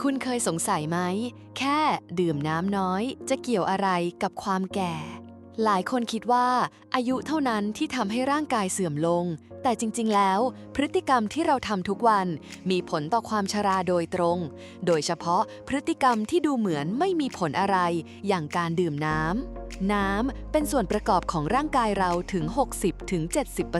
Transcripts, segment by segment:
คุณเคยสงสัยไหม แค่ดื่มน้ำน้อย จะเกี่ยวอะไรกับความแก่ หลายคนคิดว่า อายุเท่านั้นที่ทำให้ร่างกายเสื่อมลง แต่จริง ๆ แล้ว พฤติกรรมที่เราทำทุกวันมีผลต่อความชราโดยตรง โดยเฉพาะพฤติกรรมที่ดูเหมือนไม่มีผลอะไร อย่างการดื่มน้ำ น้ำเป็นส่วนประกอบของร่างกายเราถึง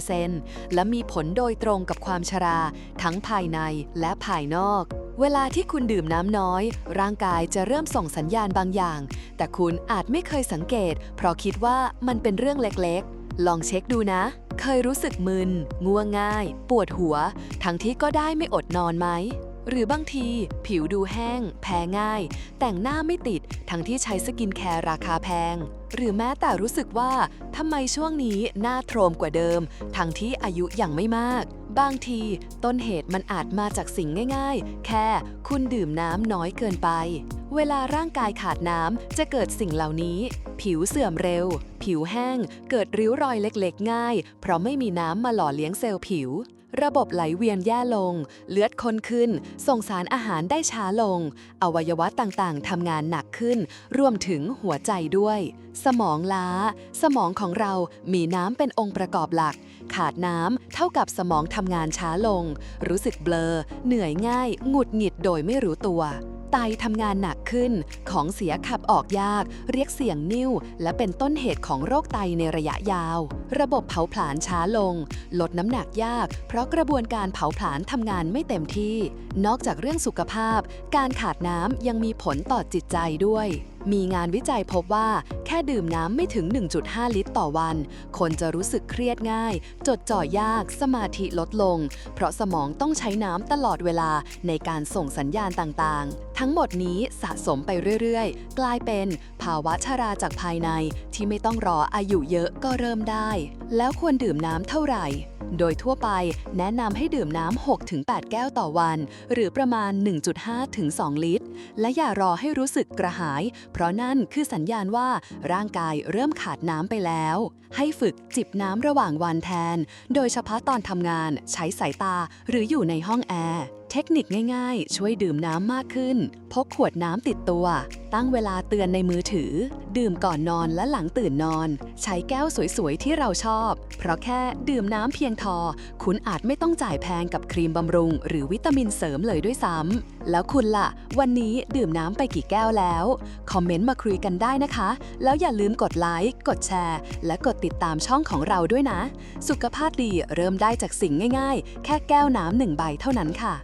60-70%และมีผลโดยตรงกับความชรา ทั้งภายในและภายนอก เวลาที่คุณดื่มน้ำน้อย ร่างกายจะเริ่มส่งสัญญาณบางอย่าง แต่คุณอาจไม่เคยสังเกต เพราะคิดว่ามันเป็นเรื่องเล็กๆ ลองเช็คดูนะ เคยรู้สึกมึน ง่วงง่าย ปวดหัว ทั้งที่ก็ได้ไม่อดนอนไหม หรือบางที ผิวดูแห้ง แพ้ง่าย แต่งหน้าไม่ติด ทั้งที่ใช้สกินแคร์ราคาแพง หรือแม้แต่รู้สึกว่าทำไมช่วงนี้หน้าโทรมกว่าเดิม ทั้งที่อายุยังไม่มาก บางทีต้นเหตุมันอาจมาจากสิ่งง่ายๆ แค่คุณดื่มน้ำน้อยเกินไป เวลาร่างกายขาดน้ำจะเกิดสิ่งเหล่านี้ ผิวเสื่อมเร็ว ผิวแห้ง เกิดริ้วรอยเล็กๆ ง่าย เพราะไม่มีน้ำมาหล่อเลี้ยงเซลล์ผิวระบบไหลเวียนแย่ลง เลือดข้นขึ้น ส่งสารอาหารได้ช้าลง อวัยวะต่างๆ ทำงานหนักขึ้น รวมถึงหัวใจด้วย สมองล้า สมองของเรามีน้ำเป็นองค์ประกอบหลัก ขาดน้ำเท่ากับสมองทำงานช้าลง รู้สึกเบลอ เหนื่อยง่าย หงุดหงิดโดยไม่รู้ตัวไตทำงานหนักขึ้น ของเสียขับออกยาก เรียกเสียงนิ่ว และเป็นต้นเหตุของโรคไตในระยะยาว ระบบเผาผลาญช้าลง ลดน้ำหนักยาก เพราะกระบวนการเผาผลาญทำงานไม่เต็มที่ นอกจากเรื่องสุขภาพ การขาดน้ำยังมีผลต่อจิตใจด้วย มีงานวิจัยพบว่าแค่ดื่มน้ำไม่ถึง 1.5 ลิตรต่อวัน คนจะรู้สึกเครียดง่าย จดจ่อยาก สมาธิลดลง เพราะสมองต้องใช้น้ำตลอดเวลาในการส่งสัญญาณต่างๆ ทั้งหมดนี้สะสมไปเรื่อยๆ กลายเป็นภาวะชราจากภายในที่ไม่ต้องรออายุเยอะก็เริ่มได้ แล้วควรดื่มน้ำเท่าไหร่ โดยทั่วไปแนะนำให้ดื่มน้ำ 6-8 แก้วต่อวัน หรือประมาณ 1.5-2 ลิตร และอย่ารอให้รู้สึกกระหาย เพราะนั่นคือสัญญาณว่าร่างกายเริ่มขาดน้ำไปแล้ว ให้ฝึกจิบน้ำระหว่างวันแทน โดยเฉพาะตอนทำงาน ใช้สายตาหรืออยู่ในห้องแอร์ เทคนิคง่ายๆ ช่วยดื่มน้ำมากขึ้น พกขวดน้ำติดตัว ตั้งเวลาเตือนในมือถือ ดื่มก่อนนอนและหลังตื่นนอน ใช้แก้วสวยๆ ที่เราชอบ เพราะแค่ดื่มน้ำเพียงทอ คุณอาจไม่ต้องจ่ายแพงกับครีมบำรุง หรือวิตามินเสริมเลยด้วยซ้ำแล้วคุณล่ะ วันนี้ดื่มน้ำไปกี่แก้วแล้ว คอมเมนต์มาคุยกันได้นะคะ แล้วอย่าลืมกดไลค์กดแชร์ และกดติดตามช่องของเราด้วยนะ สุขภาพดีเริ่มได้จากสิ่งง่าย ๆ แค่แก้วน้ำหนึ่งใบเท่านั้นค่ะ